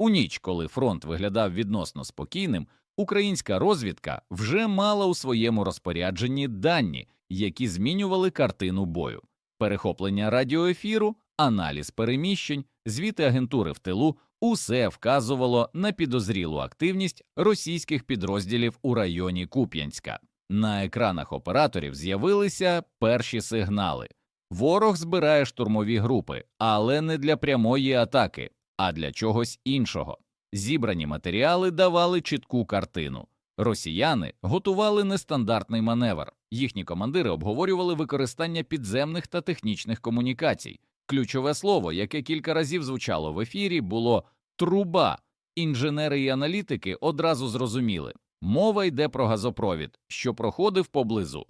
У ніч, коли фронт виглядав відносно спокійним, українська розвідка вже мала у своєму розпорядженні дані, які змінювали картину бою, перехоплення радіоефіру, аналіз переміщень, звіти агентури в тилу усе вказувало на підозрілу активність російських підрозділів у районі Куп'янська. На екранах операторів з'явилися перші сигнали. Ворог збирає штурмові групи, але не для прямої атаки, а для чогось іншого. Зібрані матеріали давали чітку картину. Росіяни готували нестандартний маневр. Їхні командири обговорювали використання підземних та технічних комунікацій. Ключове слово, яке кілька разів звучало в ефірі, було труба. Інженери і аналітики одразу зрозуміли. Мова йде про газопровід, що проходив поблизу.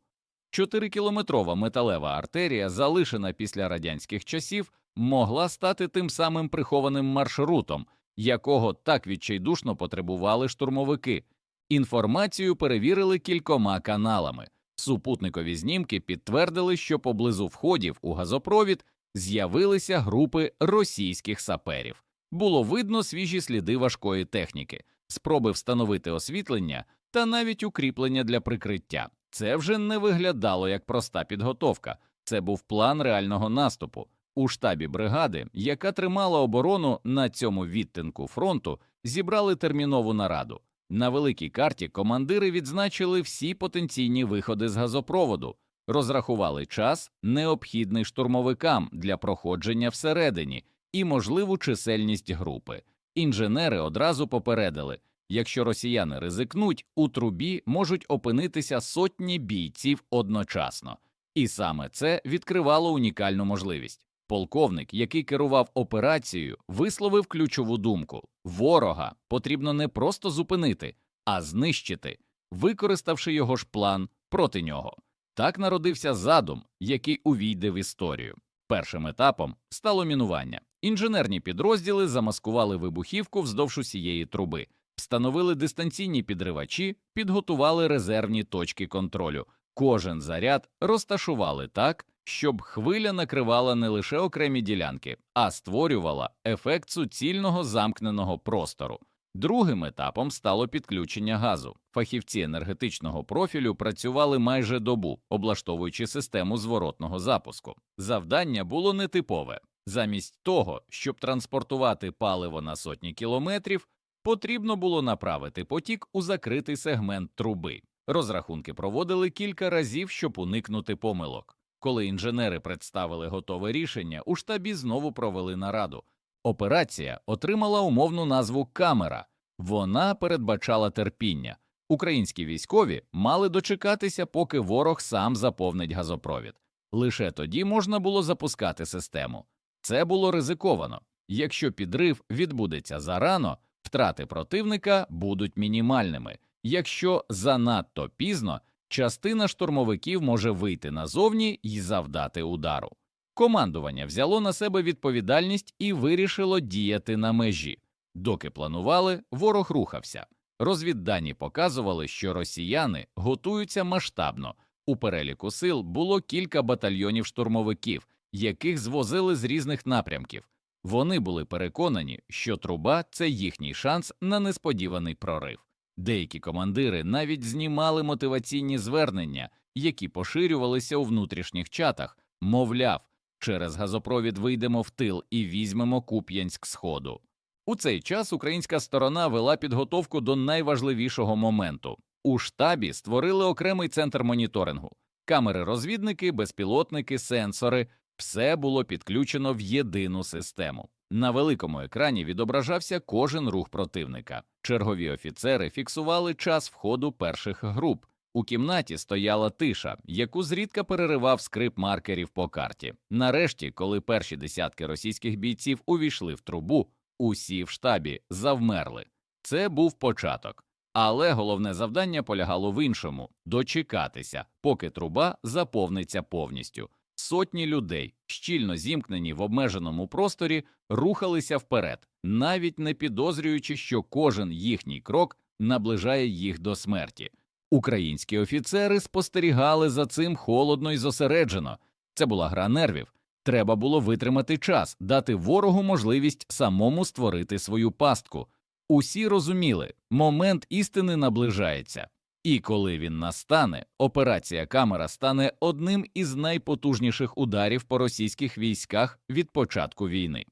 Чотирикілометрова металева артерія, залишена після радянських часів, могла стати тим самим прихованим маршрутом, якого так відчайдушно потребували штурмовики. Інформацію перевірили кількома каналами. Супутникові знімки підтвердили, що поблизу входів у газопровід з'явилися групи російських саперів. Було видно свіжі сліди важкої техніки, спроби встановити освітлення та навіть укріплення для прикриття. Це вже не виглядало як проста підготовка, це був план реального наступу. У штабі бригади, яка тримала оборону на цьому відтинку фронту, зібрали термінову нараду. На великій карті командири відзначили всі потенційні виходи з газопроводу, розрахували час, необхідний штурмовикам для проходження всередині, і можливу чисельність групи. Інженери одразу попередили якщо росіяни ризикнуть, у трубі можуть опинитися сотні бійців одночасно, і саме це відкривало унікальну можливість. Полковник, який керував операцією, висловив ключову думку ворога потрібно не просто зупинити, а знищити, використавши його ж план проти нього. Так народився задум, який увійде в історію. Першим етапом стало мінування. Інженерні підрозділи замаскували вибухівку вздовж усієї труби, встановили дистанційні підривачі, підготували резервні точки контролю. Кожен заряд розташували так, щоб хвиля накривала не лише окремі ділянки, а створювала ефект суцільного замкненого простору. Другим етапом стало підключення газу. Фахівці енергетичного профілю працювали майже добу, облаштовуючи систему зворотного запуску. Завдання було нетипове. Замість того, щоб транспортувати паливо на сотні кілометрів, потрібно було направити потік у закритий сегмент труби. Розрахунки проводили кілька разів, щоб уникнути помилок. Коли інженери представили готове рішення, у штабі знову провели нараду. Операція отримала умовну назву Камера. Вона передбачала терпіння. Українські військові мали дочекатися, поки ворог сам заповнить газопровід. Лише тоді можна було запускати систему. Це було ризиковано. Якщо підрив відбудеться зарано, втрати противника будуть мінімальними. Якщо занадто пізно, частина штурмовиків може вийти назовні і завдати удару. Командування взяло на себе відповідальність і вирішило діяти на межі. Доки планували, ворог рухався. Розвіддані показували, що росіяни готуються масштабно. У переліку сил було кілька батальйонів штурмовиків, яких звозили з різних напрямків. Вони були переконані, що труба це їхній шанс на несподіваний прорив. Деякі командири навіть знімали мотиваційні звернення, які поширювалися у внутрішніх чатах, мовляв, через газопровід вийдемо в тил і візьмемо Куп'янськ сходу. У цей час українська сторона вела підготовку до найважливішого моменту. У штабі створили окремий центр моніторингу, камери розвідники, безпілотники, сенсори все було підключено в єдину систему. На великому екрані відображався кожен рух противника. Чергові офіцери фіксували час входу перших груп. У кімнаті стояла тиша, яку зрідка переривав скрип маркерів по карті. Нарешті, коли перші десятки російських бійців увійшли в трубу, усі в штабі завмерли. Це був початок. Але головне завдання полягало в іншому дочекатися, поки труба заповниться повністю. Сотні людей, щільно зімкнені в обмеженому просторі, рухалися вперед, навіть не підозрюючи, що кожен їхній крок наближає їх до смерті. Українські офіцери спостерігали за цим холодно і зосереджено. Це була гра нервів. Треба було витримати час, дати ворогу можливість самому створити свою пастку. Усі розуміли, момент істини наближається, і коли він настане, операція Камера стане одним із найпотужніших ударів по російських військах від початку війни.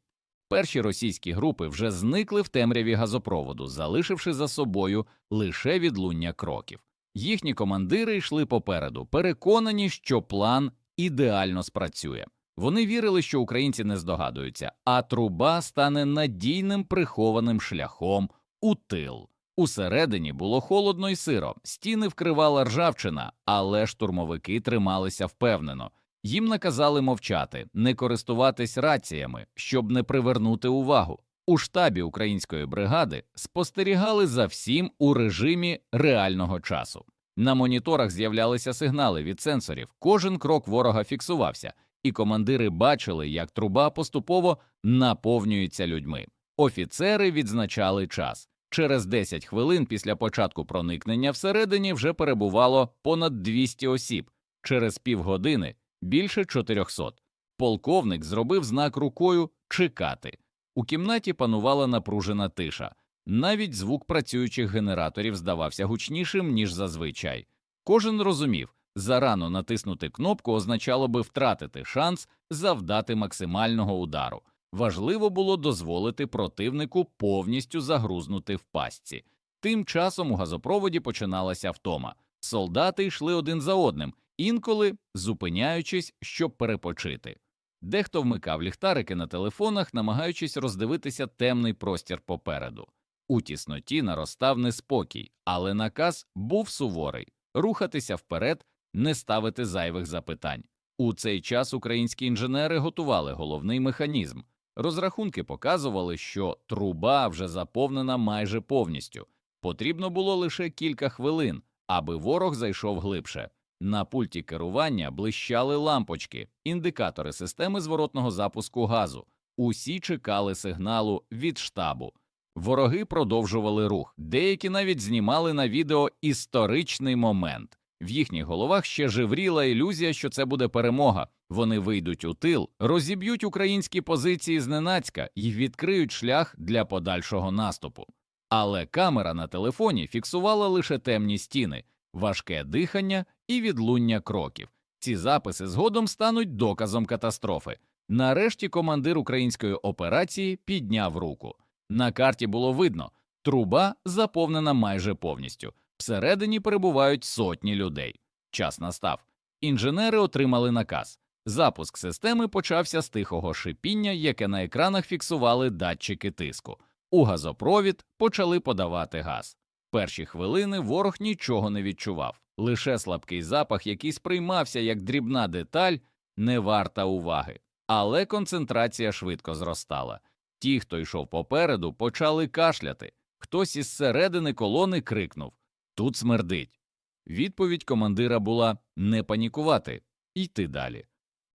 Перші російські групи вже зникли в темряві газопроводу, залишивши за собою лише відлуння кроків. Їхні командири йшли попереду, переконані, що план ідеально спрацює. Вони вірили, що українці не здогадуються, а труба стане надійним прихованим шляхом у тил. Усередині було холодно й сиро, стіни вкривала ржавчина, але штурмовики трималися впевнено. Їм наказали мовчати, не користуватись раціями, щоб не привернути увагу. У штабі української бригади спостерігали за всім у режимі реального часу. На моніторах з'являлися сигнали від сенсорів, кожен крок ворога фіксувався, і командири бачили, як труба поступово наповнюється людьми. Офіцери відзначали час. Через 10 хвилин після початку проникнення всередині вже перебувало понад 200 осіб, через півгодини більше 400. Полковник зробив знак рукою чекати. У кімнаті панувала напружена тиша. Навіть звук працюючих генераторів здавався гучнішим, ніж зазвичай. Кожен розумів, зарано натиснути кнопку означало би втратити шанс завдати максимального удару. Важливо було дозволити противнику повністю загрузнути в пастці. Тим часом у газопроводі починалася втома. Солдати йшли один за одним, інколи зупиняючись, щоб перепочити. Дехто вмикав ліхтарики на телефонах, намагаючись роздивитися темний простір попереду. У тісноті наростав неспокій, але наказ був суворий рухатися вперед, не ставити зайвих запитань. У цей час українські інженери готували головний механізм. Розрахунки показували, що труба вже заповнена майже повністю. Потрібно було лише кілька хвилин, аби ворог зайшов глибше. На пульті керування блищали лампочки, індикатори системи зворотного запуску газу. Усі чекали сигналу від штабу. Вороги продовжували рух, деякі навіть знімали на відео історичний момент. В їхніх головах ще живріла ілюзія, що це буде перемога. Вони вийдуть у тил, розіб'ють українські позиції зненацька і відкриють шлях для подальшого наступу. Але камера на телефоні фіксувала лише темні стіни, важке дихання і відлуння кроків. Ці записи згодом стануть доказом катастрофи. Нарешті командир української операції підняв руку. На карті було видно, труба заповнена майже повністю. Всередині перебувають сотні людей. Час настав. Інженери отримали наказ. Запуск системи почався з тихого шипіння, яке на екранах фіксували датчики тиску. У газопровід почали подавати газ. Перші хвилини ворог нічого не відчував, лише слабкий запах, який сприймався як дрібна деталь, не варта уваги. Але концентрація швидко зростала. Ті, хто йшов попереду, почали кашляти. Хтось із середини колони крикнув Тут смердить. Відповідь командира була не панікувати, йти далі.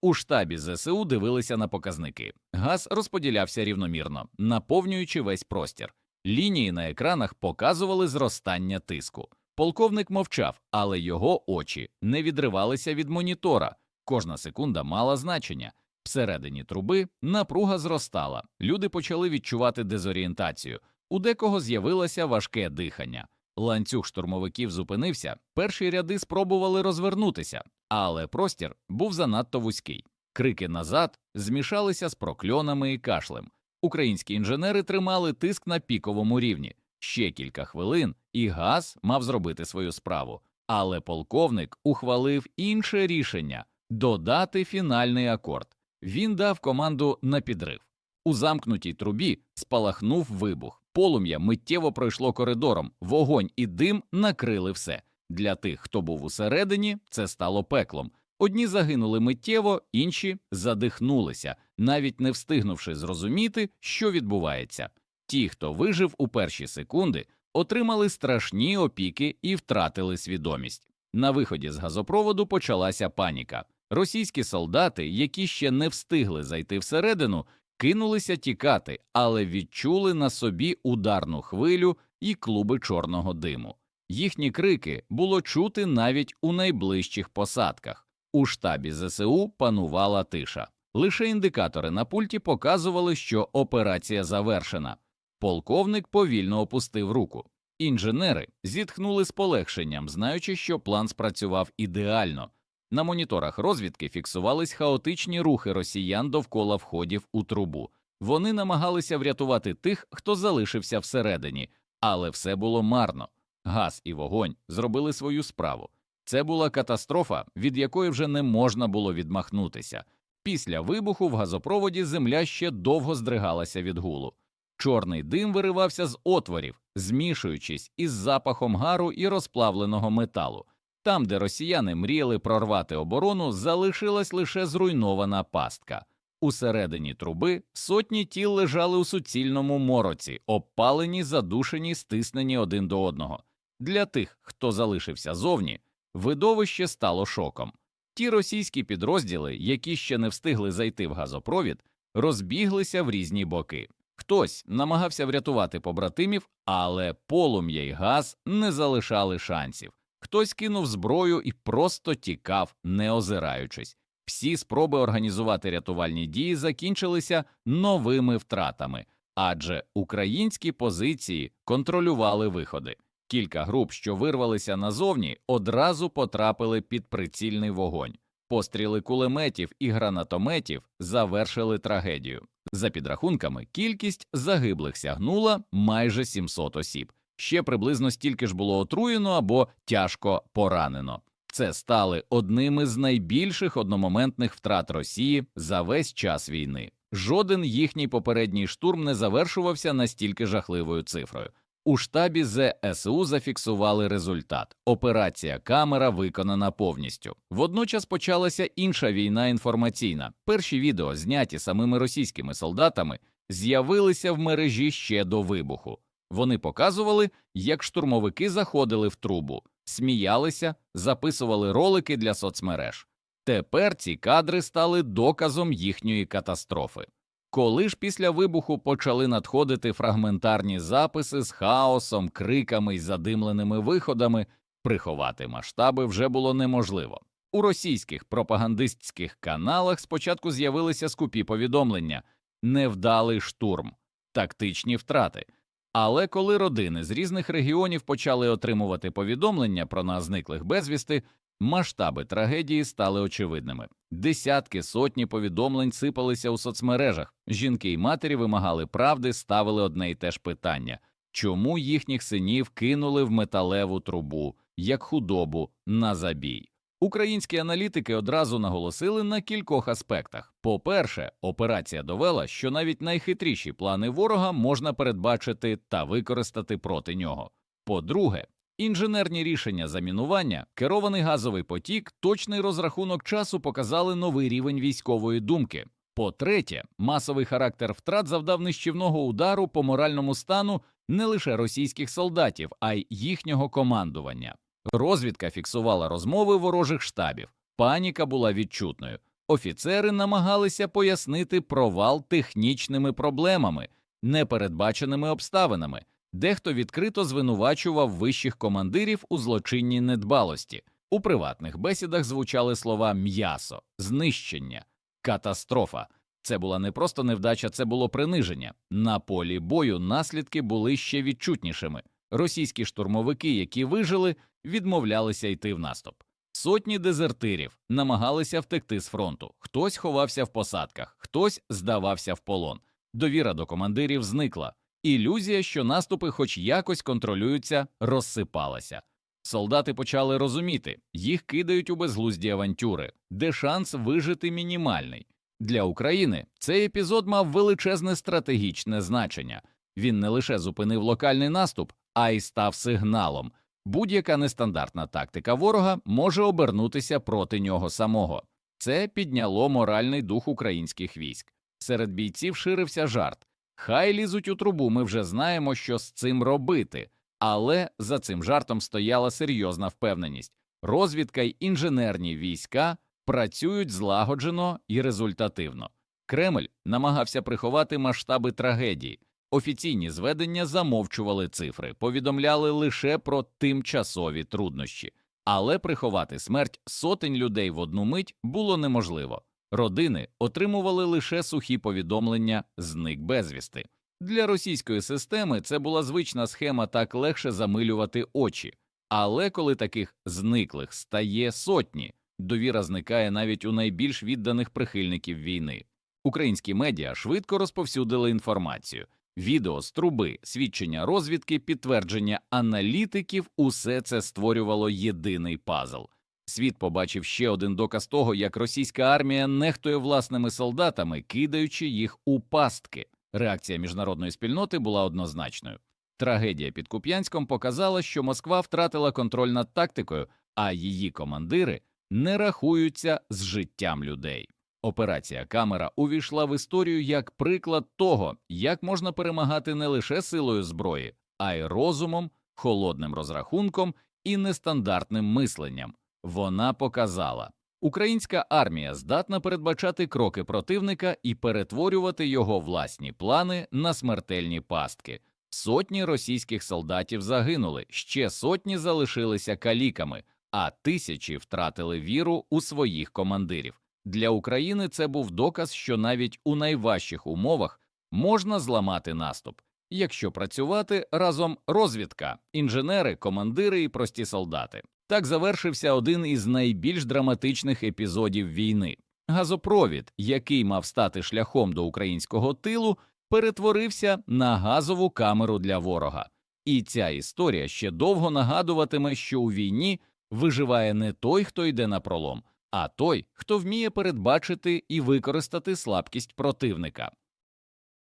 У штабі ЗСУ дивилися на показники. Газ розподілявся рівномірно, наповнюючи весь простір. Лінії на екранах показували зростання тиску. Полковник мовчав, але його очі не відривалися від монітора. Кожна секунда мала значення. Всередині труби напруга зростала. Люди почали відчувати дезорієнтацію. У декого з'явилося важке дихання. Ланцюг штурмовиків зупинився, перші ряди спробували розвернутися, але простір був занадто вузький. Крики назад змішалися з прокльонами і кашлем. Українські інженери тримали тиск на піковому рівні. Ще кілька хвилин, і газ мав зробити свою справу. Але полковник ухвалив інше рішення додати фінальний акорд. Він дав команду на підрив. У замкнутій трубі спалахнув вибух. Полум'я миттєво пройшло коридором, вогонь і дим накрили все. Для тих, хто був усередині, це стало пеклом. Одні загинули миттєво, інші задихнулися, навіть не встигнувши зрозуміти, що відбувається. Ті, хто вижив у перші секунди, отримали страшні опіки і втратили свідомість. На виході з газопроводу почалася паніка. Російські солдати, які ще не встигли зайти всередину, кинулися тікати, але відчули на собі ударну хвилю і клуби чорного диму. Їхні крики було чути навіть у найближчих посадках. У штабі ЗСУ панувала тиша. Лише індикатори на пульті показували, що операція завершена. Полковник повільно опустив руку. Інженери зітхнули з полегшенням, знаючи, що план спрацював ідеально. На моніторах розвідки фіксувались хаотичні рухи росіян довкола входів у трубу. Вони намагалися врятувати тих, хто залишився всередині, але все було марно. Газ і вогонь зробили свою справу. Це була катастрофа, від якої вже не можна було відмахнутися. Після вибуху в газопроводі земля ще довго здригалася від гулу. Чорний дим виривався з отворів, змішуючись із запахом гару і розплавленого металу. Там, де росіяни мріяли прорвати оборону, залишилась лише зруйнована пастка. Усередині труби сотні тіл лежали у суцільному мороці, обпалені, задушені, стиснені один до одного. Для тих, хто залишився зовні, видовище стало шоком. Ті російські підрозділи, які ще не встигли зайти в газопровід, розбіглися в різні боки. Хтось намагався врятувати побратимів, але полум'я й газ не залишали шансів. Хтось кинув зброю і просто тікав, не озираючись. Всі спроби організувати рятувальні дії закінчилися новими втратами, адже українські позиції контролювали виходи. Кілька груп, що вирвалися назовні, одразу потрапили під прицільний вогонь. Постріли кулеметів і гранатометів завершили трагедію. За підрахунками, кількість загиблих сягнула майже 700 осіб. Ще приблизно стільки ж було отруєно або тяжко поранено. Це стали одними з найбільших одномоментних втрат Росії за весь час війни. Жоден їхній попередній штурм не завершувався настільки жахливою цифрою. У штабі ЗСУ зафіксували результат. Операція камера виконана повністю. Водночас почалася інша війна інформаційна. Перші відео, зняті самими російськими солдатами, з'явилися в мережі ще до вибуху. Вони показували, як штурмовики заходили в трубу, сміялися, записували ролики для соцмереж. Тепер ці кадри стали доказом їхньої катастрофи. Коли ж після вибуху почали надходити фрагментарні записи з хаосом, криками й задимленими виходами, приховати масштаби вже було неможливо. У російських пропагандистських каналах спочатку з'явилися скупі повідомлення невдалий штурм, тактичні втрати. Але коли родини з різних регіонів почали отримувати повідомлення про нас зниклих безвісти, масштаби трагедії стали очевидними. Десятки сотні повідомлень сипалися у соцмережах. Жінки й матері вимагали правди, ставили одне й те ж питання чому їхніх синів кинули в металеву трубу, як худобу на забій. Українські аналітики одразу наголосили на кількох аспектах. По-перше, операція довела, що навіть найхитріші плани ворога можна передбачити та використати проти нього. По-друге, інженерні рішення замінування, керований газовий потік, точний розрахунок часу показали новий рівень військової думки. По-третє, масовий характер втрат завдав нищівного удару по моральному стану не лише російських солдатів, а й їхнього командування. Розвідка фіксувала розмови ворожих штабів. Паніка була відчутною. Офіцери намагалися пояснити провал технічними проблемами, непередбаченими обставинами. Дехто відкрито звинувачував вищих командирів у злочинній недбалості. У приватних бесідах звучали слова м'ясо, знищення, катастрофа. Це була не просто невдача, це було приниження. На полі бою наслідки були ще відчутнішими. Російські штурмовики, які вижили, відмовлялися йти в наступ. Сотні дезертирів намагалися втекти з фронту. Хтось ховався в посадках, хтось здавався в полон. Довіра до командирів зникла. Ілюзія, що наступи, хоч якось контролюються, розсипалася. Солдати почали розуміти, їх кидають у безглузді авантюри, де шанс вижити мінімальний. Для України цей епізод мав величезне стратегічне значення. Він не лише зупинив локальний наступ, а й став сигналом. Будь-яка нестандартна тактика ворога може обернутися проти нього самого. Це підняло моральний дух українських військ. Серед бійців ширився жарт. Хай лізуть у трубу, ми вже знаємо, що з цим робити. Але за цим жартом стояла серйозна впевненість. Розвідка й інженерні війська працюють злагоджено і результативно. Кремль намагався приховати масштаби трагедії. Офіційні зведення замовчували цифри, повідомляли лише про тимчасові труднощі, але приховати смерть сотень людей в одну мить було неможливо. Родини отримували лише сухі повідомлення зник безвісти. Для російської системи це була звична схема так легше замилювати очі. Але коли таких зниклих стає сотні, довіра зникає навіть у найбільш відданих прихильників війни. Українські медіа швидко розповсюдили інформацію. Відео з труби, свідчення розвідки, підтвердження аналітиків усе це створювало єдиний пазл. Світ побачив ще один доказ того, як російська армія нехтує власними солдатами, кидаючи їх у пастки. Реакція міжнародної спільноти була однозначною. Трагедія під Куп'янськом показала, що Москва втратила контроль над тактикою, а її командири не рахуються з життям людей. Операція Камера увійшла в історію як приклад того, як можна перемагати не лише силою зброї, а й розумом, холодним розрахунком і нестандартним мисленням. Вона показала, українська армія здатна передбачати кроки противника і перетворювати його власні плани на смертельні пастки. Сотні російських солдатів загинули, ще сотні залишилися каліками, а тисячі втратили віру у своїх командирів. Для України це був доказ, що навіть у найважчих умовах можна зламати наступ, якщо працювати разом розвідка, інженери, командири і прості солдати. Так завершився один із найбільш драматичних епізодів війни. Газопровід, який мав стати шляхом до українського тилу, перетворився на газову камеру для ворога. І ця історія ще довго нагадуватиме, що у війні виживає не той, хто йде на пролом, а той, хто вміє передбачити і використати слабкість противника.